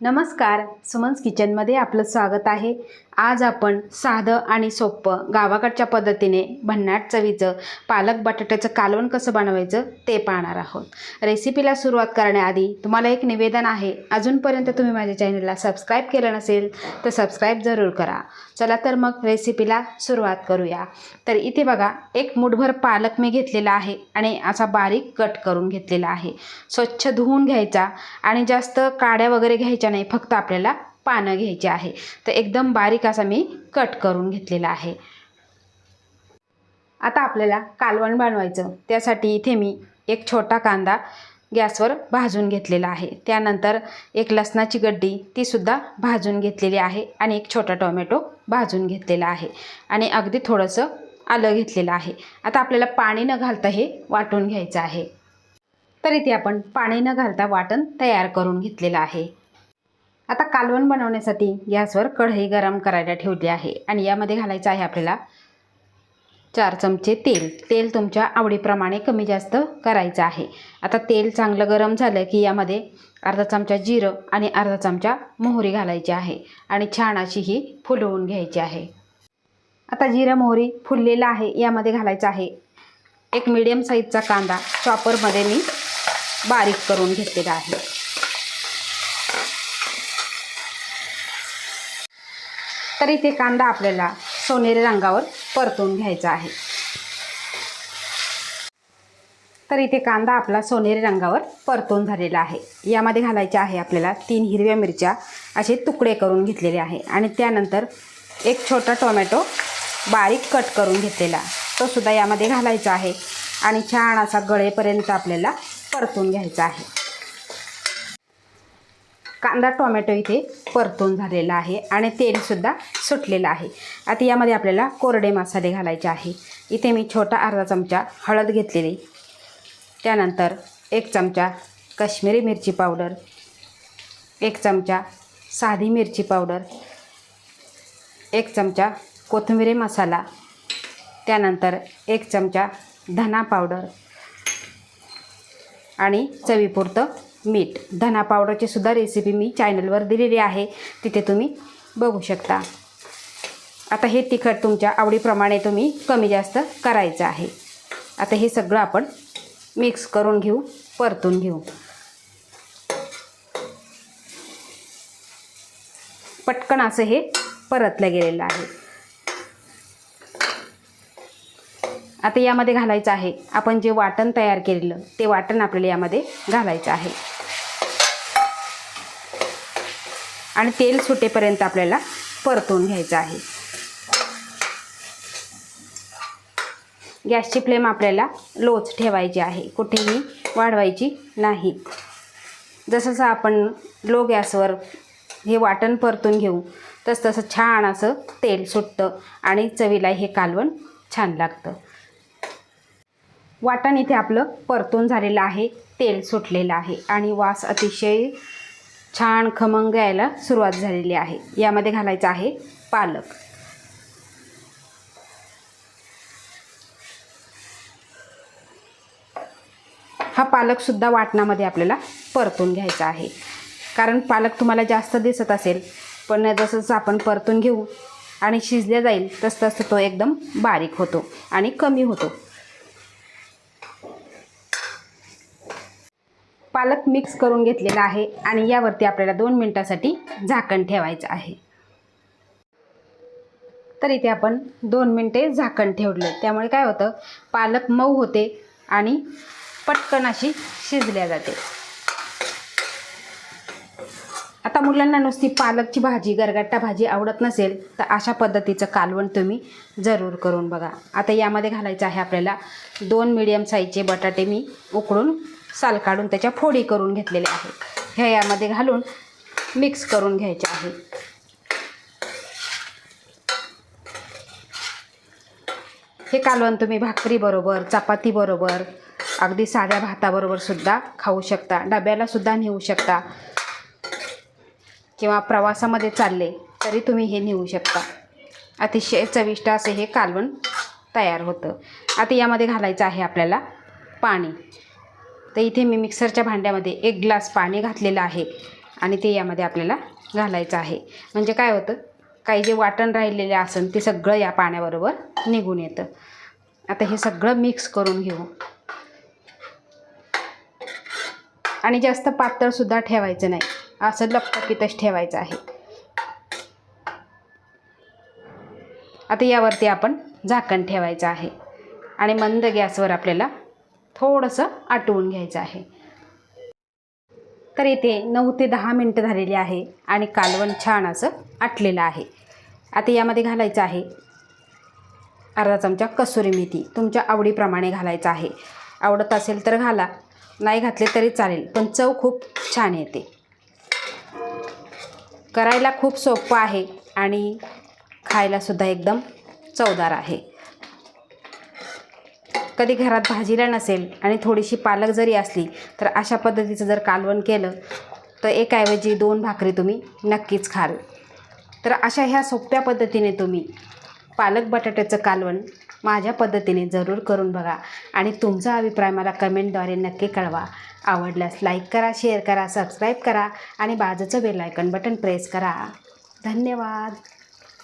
नमस्कार सुमन्स किचनमध्ये आपलं स्वागत आहे. आज आपण साधं आणि सोपं गावाकडच्या पद्धतीने भन्नाट चवीचं पालक बटाट्याचं कालवण कसं बनवायचं ते पाहणार आहोत. रेसिपीला सुरुवात करण्याआधी तुम्हाला एक निवेदन आहे. अजूनपर्यंत तुम्ही माझ्या चॅनलला सबस्क्राईब केलं नसेल तर सबस्क्राईब जरूर करा. चला तर मग रेसिपीला सुरुवात करूया. तर इथे बघा एक मुठभर पालक मी घेतलेला आहे आणि असा बारीक कट करून घेतलेला आहे. स्वच्छ धुवून घ्यायचा आणि जास्त काड्या वगैरे घ्यायच्या नाही फक्त आपल्याला पानं घ्यायची आहे. तर एकदम बारीक असा मी कट करून घेतलेला आहे. आता आपल्याला कालवण बनवायचं. त्यासाठी इथे मी एक छोटा कांदा गॅसवर भाजून घेतलेला आहे. त्यानंतर एक लसणाची गड्डी तीसुद्धा भाजून घेतलेली आहे आणि एक छोटा टोमॅटो भाजून घेतलेला आहे आणि अगदी थोडंसं आलं घेतलेलं आहे. आता आपल्याला पाणी न घालता हे वाटून घ्यायचं आहे. तर इथे आपण पाणी न घालता वाटण तयार करून घेतलेलं आहे. आता कालवण बनवण्यासाठी गॅसवर कढई गरम करायला ठेवली आहे आणि यामध्ये घालायचं आहे आपल्याला चार चमचे तेल. तेल तुमच्या आवडीप्रमाणे कमी जास्त करायचं आहे. आता तेल चांगलं गरम झालं की यामध्ये अर्धा चमचा जिरं आणि अर्धा चमचा मोहरी घालायची आहे आणि छान अशी ही फुलवून घ्यायची आहे. आता जिरं मोहरी फुललेलं आहे यामध्ये घालायचं आहे. एक मिडियम साईजचा कांदा चॉपरमध्ये मी बारीक करून घेतलेला आहे. तर इथे कांदा आपल्याला सोनेरी रंगावर परतून घ्यायचा आहे. तर इथे कांदा आपला सोनेरी रंगावर परतून झालेला आहे. यामध्ये घालायचे आहे आपल्याला तीन हिरव्या मिरच्या असे तुकडे करून घेतलेले आहे आणि त्यानंतर एक छोटा टोमॅटो बारीक कट करून घेतलेला. तो सुद्धा यामध्ये घालायचा आहे आणि छान असा गळेपर्यंत आपल्याला परतून घ्यायचा आहे. कांदा टोमॅटो इथे परतून झालेला आहे आणि तेलसुद्धा सुटलेलं आहे. आता यामध्ये आपल्याला कोरडे मसाले घालायचे आहे. इथे मी छोटा अर्धा चमचा हळद घेतलेली. त्यानंतर एक चमचा काश्मीरी मिरची पावडर. एक चमचा साधी मिरची पावडर. एक चमचा कोथिंबिरी मसाला. त्यानंतर एक चमचा धना पावडर. आणि चवीपुरतं मीठ धना पावडरची सुद्धा रेसिपी मी चॅनलवर दिलेली आहे. तिथे तुम्ही बघू शकता. आता हे तिखट तुमच्या आवडीप्रमाणे तुम्ही कमी जास्त करायचं आहे. आता हे सगळं आपण मिक्स करून घेऊ परतून घेऊ. पटकन असं हे परतलं गेलेलं आहे. आता यामध्ये घालायचं आहे. आपण जे वाटण तयार केलेलं ते वाटण आपल्याला यामध्ये घालायचं आहे. आणि तेल सुटेपर्यंत आपल्याला परतून घ्यायचं आहे. गॅसची फ्लेम आपल्याला लोच ठेवायची आहे. कुठेही वाढवायची नाही. जसं जसं आपण लो गॅसवर हे वाटण परतून घेऊ तसतसं छान असं तेल सुटतं आणि चवीला हे कालवण छान लागतं. वाटण इथे आपलं परतून झालेलं आहे तेल सुटलेलं आहे आणि वास अतिशय छान खमंग यायला सुरुवात झालेली आहे. यामध्ये घालायचं आहे पालक. हा पालकसुद्धा वाटणामध्ये आपल्याला परतून घ्यायचा आहे. कारण पालक तुम्हाला जास्त दिसत असेल पण जसं जसं आपण परतून घेऊ आणि शिजल्या जाईल तसं तसं तो एकदम बारीक होतो आणि कमी होतो. पालक मिक्स करून घेतलेला आहे आणि यावरती आपल्याला दोन मिनटासाठी झाकण ठेवायचं आहे. तर इथे आपण दोन मिनटे झाकण ठेवलं. त्यामुळे काय होतं? पालक मऊ होते आणि पटकन अशी शिजल्या जाते. आता मुलांना नुसती पालकची भाजी गरगट्टा भाजी आवडत नसेल तर अशा पद्धतीचं कालवण तुम्ही जरूर करून बघा. आता यामध्ये घालायचं आहे आपल्याला दोन मिडियम साईजचे बटाटे मी उकळून साल काढून त्याच्या फोडी करून घेतलेल्या आहेत. ह्या यामध्ये घालून मिक्स करून घ्यायचे आहे. हे कालवण तुम्ही भाकरीबरोबर चपातीबरोबर अगदी साध्या भाताबरोबर सुद्धा खाऊ शकता डब्याला सुद्धा नेऊ शकता किंवा प्रवासामध्ये चालले तरी तुम्ही हे नेऊ शकता. अतिशय चविष्ट असे हे कालवण तयार होतं. आता यामध्ये घालायचं आहे आपल्याला पाणी. तर इथे मी मिक्सरच्या भांड्यामध्ये एक ग्लास पाणी घातलेलं आहे आणि ते यामध्ये आपल्याला घालायचं आहे. म्हणजे काय होतं? काही जे वाटण राहिलेले असेल ते सगळं या पाण्याबरोबर निघून येतं. आता हे सगळं मिक्स करून घेऊ. आणि जास्त पातळसुद्धा ठेवायचं नाही. असं लपटकीतच ठेवायचं आहे. आता यावरती आपण झाकण ठेवायचं आहे. आणि मंद गॅसवर आपल्याला थोडंसं आटवून घ्यायचं आहे. तर इथे नऊ ते दहा मिनटं झालेली आहे आणि कालवण छान असं आटलेलं आहे. आता यामध्ये घालायचं आहे अर्धा चमचा कसुरी मेथी. तुमच्या आवडीप्रमाणे घालायचं आहे. आवडत असेल तर घाला. नाही घातले तरी चालेल पण चव खूप छान येते. करायला खूप सोपं आहे आणि खायलासुद्धा एकदम चवदार आहे. कधी घरात भाजीला नसेल आणि थोडीशी पालक जरी असली तर अशा पद्धतीचं जर कालवण केलं तर एकाऐवजी दोन भाकरी तुम्ही नक्कीच खाल. तर अशा ह्या सोप्या पद्धतीने तुम्ही पालक बटाट्याचं कालवण माझ्या पद्धतीने जरूर करून बघा आणि तुमचा अभिप्राय मला कमेंटद्वारे नक्की कळवा. आवडल्यास लाईक करा शेअर करा सबस्क्राईब करा आणि बाजूचं बेल आयकन बटन प्रेस करा. धन्यवाद.